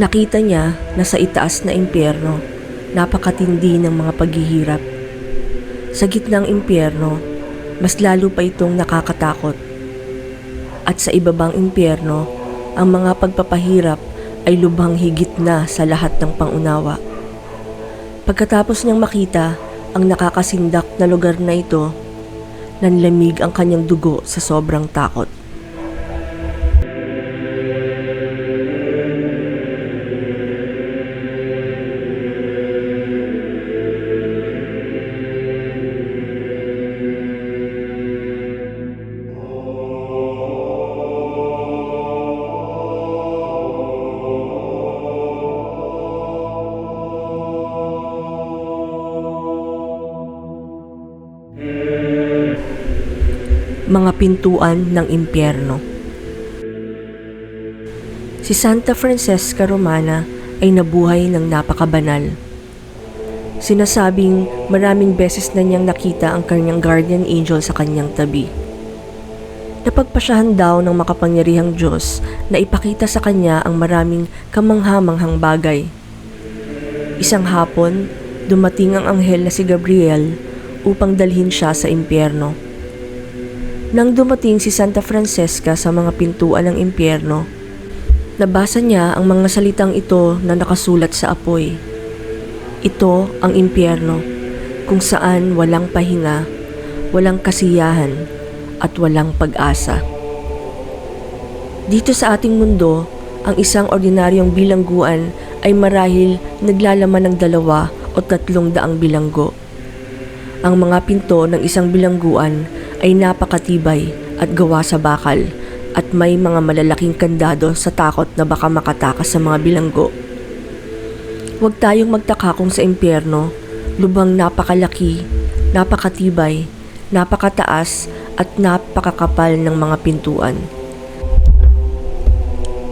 Nakita niya na sa itaas na impyerno, napakatindi ng mga paghihirap. Sa gitnang impyerno, mas lalo pa itong nakakatakot. At sa ibabang impyerno, ang mga pagpapahirap ay lubhang higit na sa lahat ng pangunawa. Pagkatapos niyang makita ang nakakasindak na lugar na ito, nanlamig ang kanyang dugo sa sobrang takot. Mga pintuan ng impyerno. Si Santa Francesca Romana ay nabuhay ng napakabanal. Sinasabing maraming beses na niyang nakita ang kanyang guardian angel sa kanyang tabi. Napagpasyahan daw ng makapangyarihang Diyos na ipakita sa kanya ang maraming kamanghamanghang bagay. Isang hapon, dumating ang anghel na si Gabriel upang dalhin siya sa impyerno. Nang dumating si Santa Francesca sa mga pintuan ng impyerno, nabasa niya ang mga salitang ito na nakasulat sa apoy. Ito ang impyerno, kung saan walang pahinga, walang kasiyahan, at walang pag-asa. Dito sa ating mundo, ang isang ordinaryong bilangguan ay marahil naglalaman ng dalawa o tatlong daang bilanggo. Ang mga pinto ng isang bilangguan ay napakatibay at gawa sa bakal at may mga malalaking kandado sa takot na baka makatakas sa mga bilanggo. Huwag tayong magtaka kung sa impyerno, lubang napakalaki, napakatibay, napakataas at napakakapal ng mga pintuan.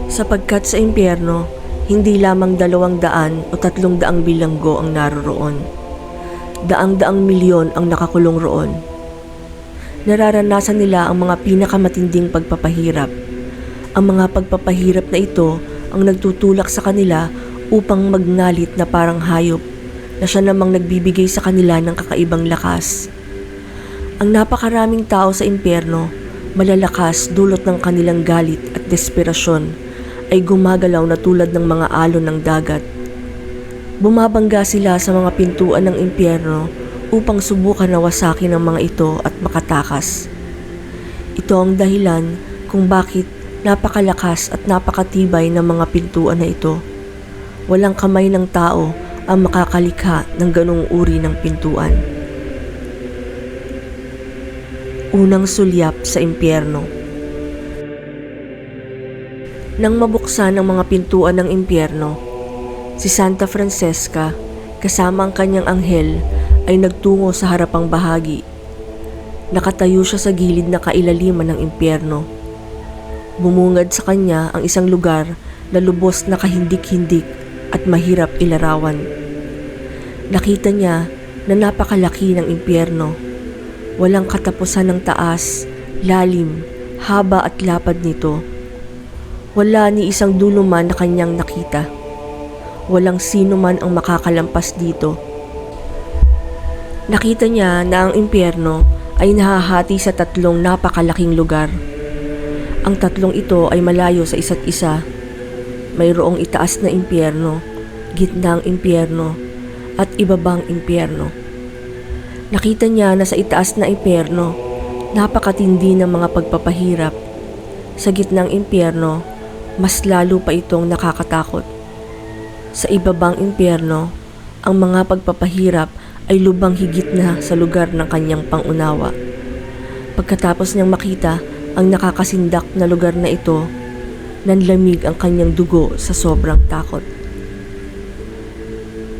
Sapagkat sa impyerno, hindi lamang dalawang daan o tatlong daang bilanggo ang naroroon. Daang-daang milyon ang nakakulong roon nararanasan nila ang mga pinakamatinding pagpapahirap. Ang mga pagpapahirap na ito ang nagtutulak sa kanila upang magngalit na parang hayop na siya namang nagbibigay sa kanila ng kakaibang lakas. Ang napakaraming tao sa impyerno, malalakas dulot ng kanilang galit at desperasyon, ay gumagalaw na tulad ng mga alon ng dagat. Bumabangga sila sa mga pintuan ng impyerno upang subukan na wasakin ang mga ito at makatakas. Ito ang dahilan kung bakit napakalakas at napakatibay ng mga pintuan na ito. Walang kamay ng tao ang makakalikha ng ganong uri ng pintuan. Unang sulyap sa impyerno Nang mabuksan ang mga pintuan ng impyerno, si Santa Francesca kasama ang kanyang anghel ay nagtungo sa harapang bahagi. Nakatayo siya sa gilid na kailaliman ng impyerno. Bumungad sa kanya ang isang lugar na lubos na kahindik-hindik at mahirap ilarawan. Nakita niya na napakalaki ng impyerno. Walang katapusan ng taas, lalim, haba at lapad nito. Wala ni isang dulo man na kanyang nakita. Walang sino man ang makakalampas dito Nakita niya na ang impyerno ay nahahati sa tatlong napakalaking lugar. Ang tatlong ito ay malayo sa isa't isa. Mayroong itaas na impyerno, gitnang impyerno, at ibabang impyerno. Nakita niya na sa itaas na impyerno, napakatindi ng mga pagpapahirap. Sa gitnang impyerno, mas lalo pa itong nakakatakot. Sa ibabang impyerno, ang mga pagpapahirap ay lubang higit na sa lugar ng kanyang pangunawa. Pagkatapos niyang makita ang nakakasindak na lugar na ito, nanlamig ang kanyang dugo sa sobrang takot.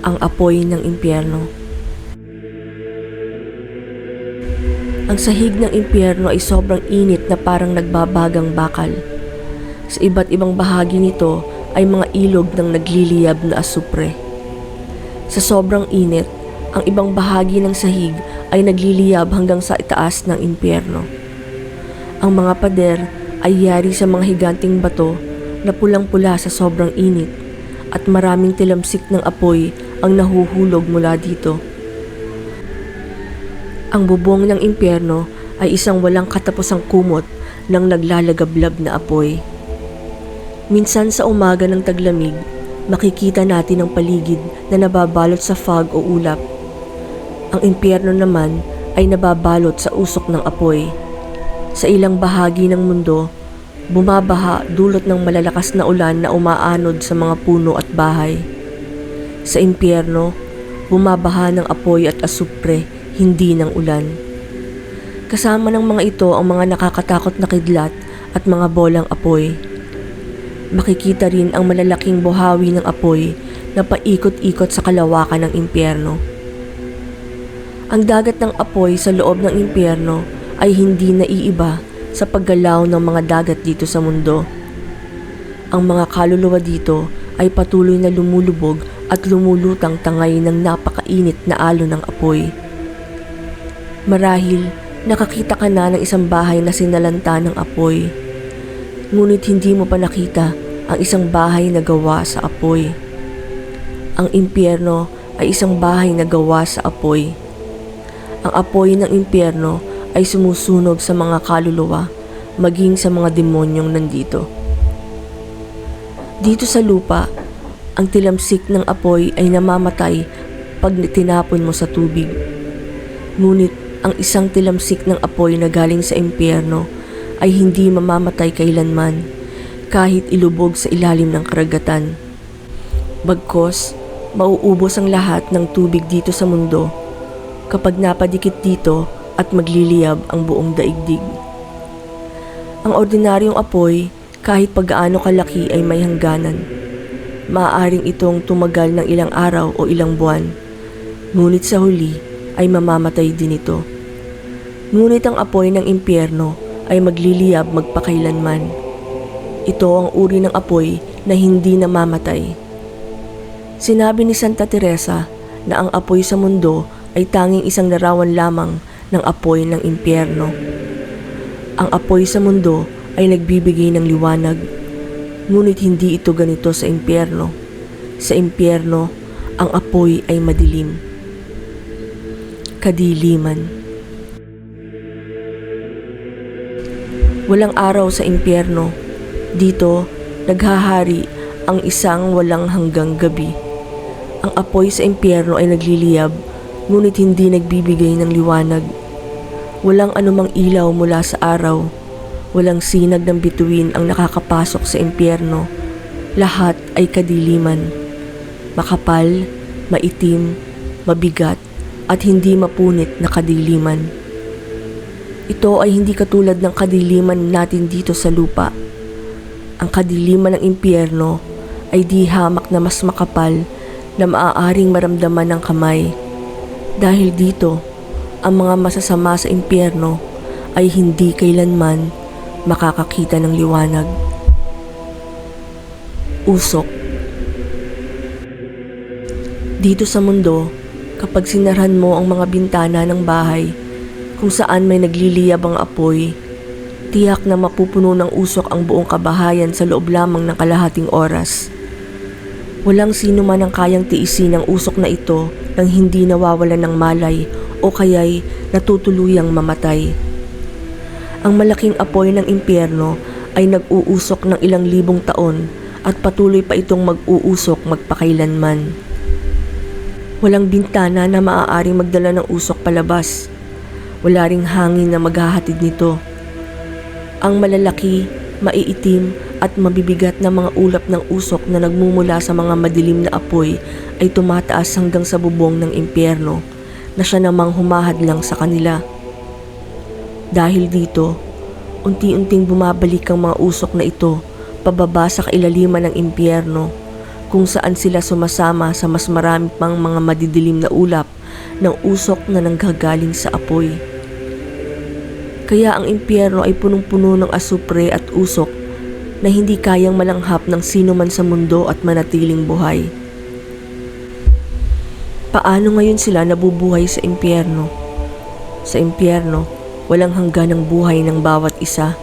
Ang apoy ng impyerno. Ang sahig ng impyerno ay sobrang init na parang nagbabagang bakal. Sa iba't ibang bahagi nito ay mga ilog ng nagliliyab na asupre. Sa sobrang init, ang ibang bahagi ng sahig ay nagliliyab hanggang sa itaas ng impyerno. Ang mga pader ay yari sa mga higanting bato na pulang-pula sa sobrang init at maraming tilamsik ng apoy ang nahuhulog mula dito. Ang bubong ng impyerno ay isang walang katapusang kumot ng naglalagablab na apoy. Minsan sa umaga ng taglamig, makikita natin ang paligid na nababalot sa fog o ulap. Ang impyerno naman ay nababalot sa usok ng apoy. Sa ilang bahagi ng mundo, bumabaha dulot ng malalakas na ulan na umaanod sa mga puno at bahay. Sa impyerno, bumabaha ng apoy at asupre, hindi ng ulan. Kasama ng mga ito ang mga nakakatakot na kidlat at mga bolang apoy. Makikita rin ang malalaking buhawi ng apoy na paikot-ikot sa kalawakan ng impyerno. Ang dagat ng apoy sa loob ng impyerno ay hindi naiiba sa paggalaw ng mga dagat dito sa mundo. Ang mga kaluluwa dito ay patuloy na lumulubog at lumulutang tangay ng napakainit na alon ng apoy. Marahil nakakita ka na ng isang bahay na sinalanta ng apoy. Ngunit hindi mo pa nakita ang isang bahay na gawa sa apoy. Ang impyerno ay isang bahay na gawa sa apoy. Ang apoy ng impyerno ay sumusunog sa mga kaluluwa, maging sa mga demonyong nandito. Dito sa lupa, ang tilamsik ng apoy ay namamatay pag tinapon mo sa tubig. Ngunit ang isang tilamsik ng apoy na galing sa impyerno ay hindi mamamatay kailanman kahit ilubog sa ilalim ng karagatan. Bagkos, mauubos ang lahat ng tubig dito sa mundo kapag napadikit dito at magliliyab ang buong daigdig. Ang ordinaryong apoy, kahit paggaano kalaki ay may hangganan. Maaaring itong tumagal ng ilang araw o ilang buwan, ngunit sa huli ay mamamatay din ito. Ngunit ang apoy ng impyerno ay magliliyab magpakailanman. Ito ang uri ng apoy na hindi namamatay. Sinabi ni Santa Teresa na ang apoy sa mundo ay tanging isang larawan lamang ng apoy ng impyerno. Ang apoy sa mundo ay nagbibigay ng liwanag, ngunit hindi ito ganito sa impyerno. Sa impyerno, ang apoy ay madilim. Kadiliman. Walang araw sa impyerno. Dito, naghahari ang isang walang hanggang gabi. Ang apoy sa impyerno ay nagliliyab, ngunit hindi nagbibigay ng liwanag. Walang anumang ilaw mula sa araw. Walang sinag ng bituin ang nakakapasok sa impyerno. Lahat ay kadiliman. Makapal, maitim, mabigat, at hindi mapunit na kadiliman. Ito ay hindi katulad ng kadiliman natin dito sa lupa. Ang kadiliman ng impyerno ay di hamak na mas makapal na maaaring maramdaman ng kamay. Dahil dito, ang mga masasama sa impyerno ay hindi kailanman makakakita ng liwanag. Usok Dito sa mundo, kapag sinarhan mo ang mga bintana ng bahay kung saan may nagliliyab ang apoy, tiyak na mapupuno ng usok ang buong kabahayan sa loob lamang ng kalahating oras. Walang sino man ang kayang tiisin ang usok na ito nang hindi nawawalan ng malay o kaya'y natutuluyang mamatay. Ang malaking apoy ng impyerno ay nag-uusok ng ilang libong taon at patuloy pa itong mag-uusok magpakailanman. Walang bintana na maaaring magdala ng usok palabas. Wala ring hangin na maghahatid nito. Ang malalaki, maiitim at mabibigat na mga ulap ng usok na nagmumula sa mga madilim na apoy ay tumataas hanggang sa bubong ng impyerno na siya namang humahad lang sa kanila. Dahil dito, unti-unting bumabalik ang mga usok na ito pababa sa kailaliman ng impyerno kung saan sila sumasama sa mas marami pang mga madidilim na ulap ng usok na nanggagaling sa apoy. Kaya ang impyerno ay punong-puno ng asupre at usok na hindi kayang malanghap ng sino man sa mundo at manatiling buhay. Paano ngayon sila nabubuhay sa impyerno? Sa impyerno, walang hanggan ng buhay ng bawat isa.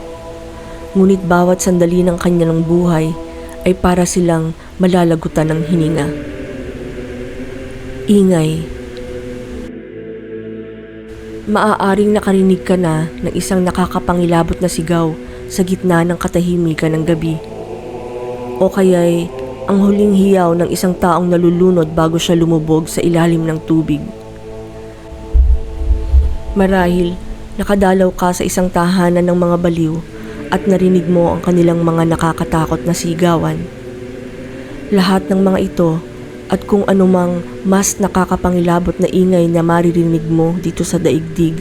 Ngunit bawat sandali ng kanilang buhay ay para silang malalagutan ng hininga. Ingay. Maaaring nakarinig ka na ng isang nakakapangilabot na sigaw sa gitna ng katahimikan ng gabi. O kaya'y ang huling hiyaw ng isang taong nalulunod bago siya lumubog sa ilalim ng tubig. Marahil, nakadalaw ka sa isang tahanan ng mga baliw at narinig mo ang kanilang mga nakakatakot na sigawan. Lahat ng mga ito at kung anumang mas nakakapangilabot na ingay na maririnig mo dito sa daigdig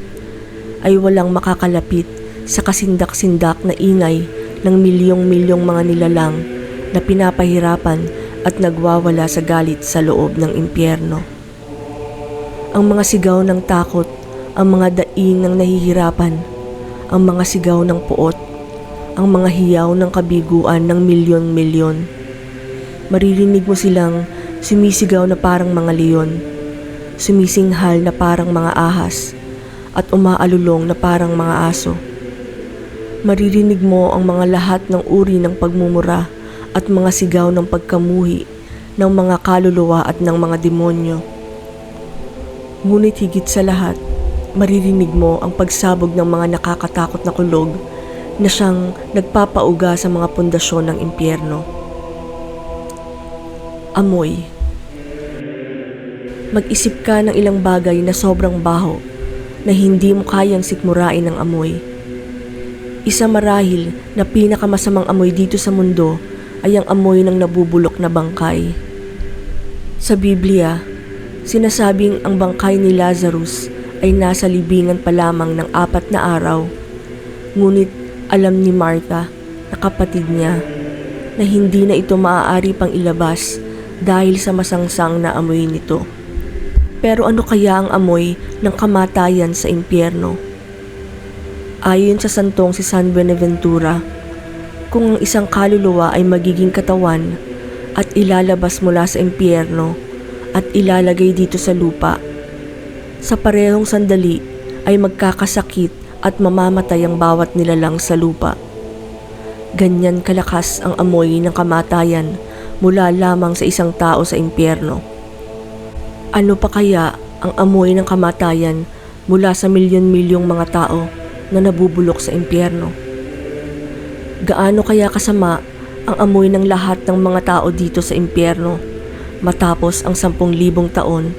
ay walang makakalapit sa kasindak-sindak na ingay ng milyong-milyong mga nilalang na pinapahirapan at nagwawala sa galit sa loob ng impyerno. Ang mga sigaw ng takot, ang mga daing ng nahihirapan, ang mga sigaw ng puot, ang mga hiyaw ng kabiguan ng milyon-milyon. Maririnig mo silang sumisigaw na parang mga leon, sumisinghal na parang mga ahas, at umaalulong na parang mga aso. Maririnig mo ang mga lahat ng uri ng pagmumura at mga sigaw ng pagkamuhi ng mga kaluluwa at ng mga demonyo. Ngunit higit sa lahat, maririnig mo ang pagsabog ng mga nakakatakot na kulog na siyang nagpapauga sa mga pundasyon ng impyerno. Amoy Mag-isip ka ng ilang bagay na sobrang baho na hindi mo kayang sikmurain ng amoy. Isa marahil na pinakamasamang amoy dito sa mundo ay ang amoy ng nabubulok na bangkay. Sa Biblia, sinasabing ang bangkay ni Lazarus ay nasa libingan pa lamang ng apat na araw. Ngunit alam ni Martha na kapatid niya na hindi na ito maaari pang ilabas dahil sa masangsang na amoy nito. Pero ano kaya ang amoy ng kamatayan sa impyerno? Ayon sa santong si San Buenaventura, kung ang isang kaluluwa ay magiging katawan at ilalabas mula sa impyerno at ilalagay dito sa lupa, sa parehong sandali ay magkakasakit at mamamatay ang bawat nilalang sa lupa. Ganyan kalakas ang amoy ng kamatayan mula lamang sa isang tao sa impyerno. Ano pa kaya ang amoy ng kamatayan mula sa milyon-milyong mga tao na nabubulok sa impyerno? Gaano kaya kasama ang amoy ng lahat ng mga tao dito sa impyerno matapos ang sampung libong taon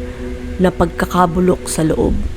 na pagkakabulok sa loob?